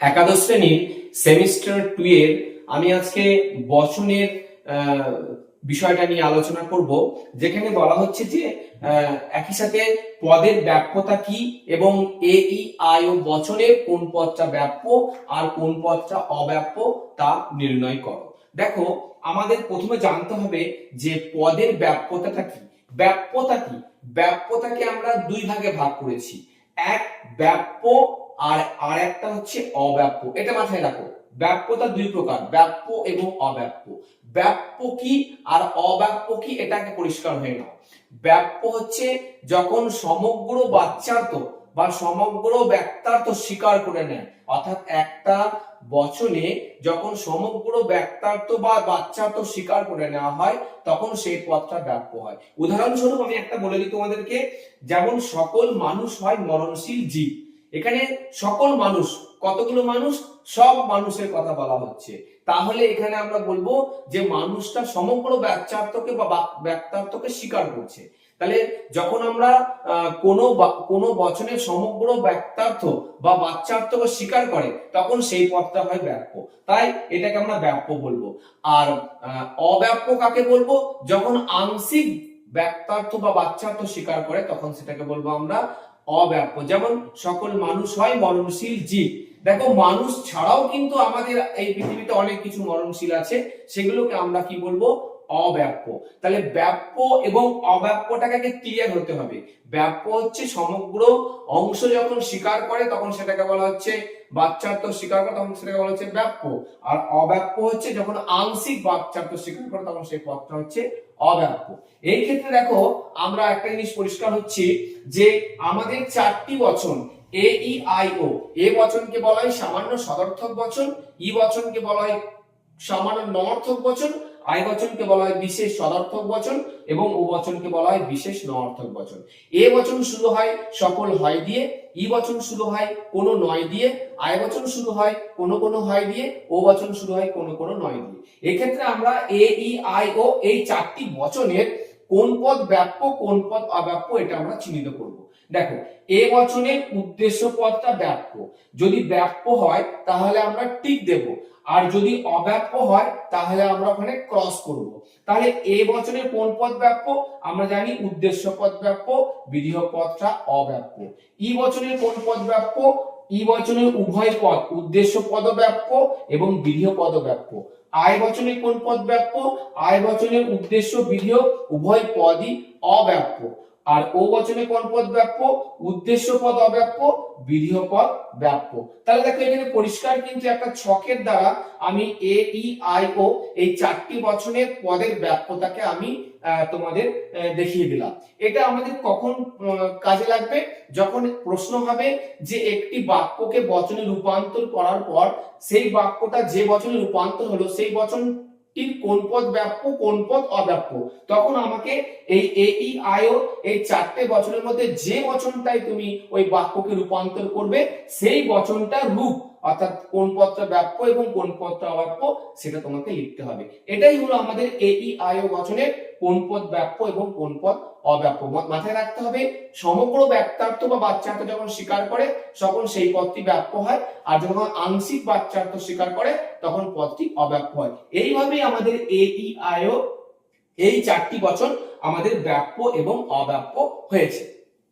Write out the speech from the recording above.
একাদশ শ্রেণির semester two এর আমি আজকে বচনের বিষয়টা নিয়ে আলোচনা করব, যেখানে বলা হচ্ছে যে একই সাথে পদের ব্যাপ্যতা কি এবং এ, ই আই ও বচনের কোন পদটা ব্যাপ্য আর কোন পদটা অব্যাপ্য তা নির্ণয় করো। দেখো, আমাদের প্রথমে জানতে হবে যে পদের ব্যাপ্যতাটা কি। ব্যাপ্যতা কি? ব্যাপ্যতাকে আমরা দুই ভাগে ভাগ করেছি। এক, ব্যাপ্য আর আর একটা হচ্ছে অব্যাপ্য। এটা মাথায় রাখো। ব্যাপ্যতা দুই প্রকার, ব্যাপ্য এবং অব্যাপ্য। ব্যাপ্য কি আর অব্যাপ্য কি এটাকে পরিষ্কার হয়ে নাও। ব্যাপ্য হচ্ছে যখন সমগ্র বাচ্চার্থ বা সমগ্র ব্যক্তার্থ স্বীকার করে নেয়। অর্থাৎ একটা বচনে যখন সমগ্র ব্যক্তার্থ বা বাচ্চার্থ স্বীকার করে নেওয়া হয়, তখন সেই পথটা ব্যাপ্য হয়। উদাহরণস্বরূপ আমি একটা বলে দিই তোমাদেরকে। যেমন সকল মানুষ হয় মরণশীল জীব। এখানে সকল মানুষ, কতগুলো মানুষ? সব মানুষের কথা বলা হচ্ছে। তাহলে এখানে আমরা বলব যে মানুষটা সমগ্র ব্যক্তার্থকে বা ব্যক্তার্থকে স্বীকার করছে। তাহলে যখন আমরা কোনো কোনো বচনের সমগ্র ব্যক্তার্থ বা বাচ্চার্থকে স্বীকার করে, তখন সেই পথটা হয় ব্যাপ্য। তাই এটাকে আমরা ব্যাপ্য বলব। আর অব্যাপ্য কাকে বলব? যখন আংশিক ব্যক্তার্থ বা বাচ্চার্থ স্বীকার করে, তখন সেটাকে বলব আমরা অব্যাপ্য। যেমন সকল মানুষ হয় মরণশীল জীব। দেখো, মানুষ ছাড়াও কিন্তু আমাদের এই পৃথিবীতে অনেক কিছু মরণশীল আছে। সেগুলোকে আমরা কি বলব? অব্যাপ্য। তাহলে ব্যাপ্য এবং অব্যাপ্যটাকে ক্লিয়ার হতে হবে। ব্যাপ্য হচ্ছে সমগ্র অংশ যখন স্বীকার করে, তখন সেটাকে বলা হচ্ছে বাচ্চার্থ স্বীকার করে, তখন সেটাকে বলা হচ্ছে ব্যাপ্য। আর অব্যাপ্য হচ্ছে যখন আংশিক বাচ্চার্থ স্বীকার করে, তখন সেই পদটা হচ্ছে অব্যাপ্য। এই ক্ষেত্রে দেখো, আমরা একটা জিনিস পরিষ্কার হচ্ছে যে আমাদের চারটি বচন, এ, ই, আই, ও, এ বচনকে বলা হয় সামান্য সদর্থক বচন, ই বচনকে বলা হয় সামান্য নর্থক বচন আই বচনকে বলা হয় বিশেষ সদর্থক বচন এবং ও বচনকে বলা হয় বিশেষ নর্থক বচন। এ বচন শুরু হয় সকল হয় দিয়ে, ই বচন শুরু হয় কোনো নয় দিয়ে আয় বচন শুরু হয় কোনো কোনো হয় দিয়ে, ও বচন শুরু হয় কোনো কোনো নয় দিয়ে। এক্ষেত্রে আমরা এ, ই, আই, ও এই চারটি বচনের কোন পদ ব্যাপ্য, কোন পদ অব্যাপ্য এটা আমরা চিহ্নিত করব। দেখো, এ বচনের উদ্দেশ্য পদটা ব্যাপ্য যদি ব্যাপ্য হয়, তাহলে আমরা টিক দেব। আর যদি অব্যাপ্য হয়, তাহলে আমরা ওখানে ক্রস করব। তাহলে এ বচনের কোন পদ ব্যাপ্য আমরা জানি উদ্দেশ্য পদ ব্যাপ্য বিধেয় পদটা অব্যাপ্য ই বচনের কোন পদ ব্যাপ্য ই বচনের উভয় পদ, উদ্দেশ্য পদ ব্যাপ্য এবং বিধেয় পদ ব্যাপ্য আয় বচনের কোন পদ ব্যাপ্য আয় বচনের উদ্দেশ্য বিধেয় উভয় পদই অব্যাপ্য আর ও বচনে কোন পদ ব্যাপ্য? উদ্দেশ্য পদ অব্যাপ্য বিধেয় পদ ব্যাপ্য। তাহলে দেখো এখানে পরিষ্কার কিন্তু একটা ছকের দ্বারা আমি এ, ই, আই, ও এই চারটি বচনের পদের ব্যাপ্যতাকে আমি তোমাদের দেখিয়ে দিলাম। এটা আমাদের কখন কাজে লাগবে? যখন প্রশ্ন হবে যে একটি বাক্যকে বচনে রূপান্তর করার পর সেই বাক্যটা যে বচনে রূপান্তর হলো, সেই বচনটির কোন পদ ব্যাপ্য, কোন পদ অব্যাপ্য। তখন আমাকে এই এ ই আই ও এই চারটে বচনের মধ্যে যে বচনটাই তুমি ওই বাক্যকে রূপান্তর করবে, সেই বচনটা রূপ অর্থাৎ কোন পদটা ব্যাপ্য এবং কোন পদটা অব্যাপ্য, সেটা তোমাকে লিখতে হবে। এটাই হলো আমাদের এ ই আই ও বচনের কোন পদ ব্যাপ্য এবং কোন পদ অব্যাপ্য। মাথায় রাখতে হবে, সমগ্র ব্যক্তার্থ বা বাচ্চার্থ যখন স্বীকার করে, তখন সেই পদটি ব্যাপ্য হয়, আর যখন আংশিক বাচ্চার্থ স্বীকার করে, তখন পদটি অব্যাপ্য হয়। এইভাবেই আমাদের এ ই আই ও এই চারটি বচন আমাদের ব্যাপ্য এবং অব্যাপ্য হয়েছে।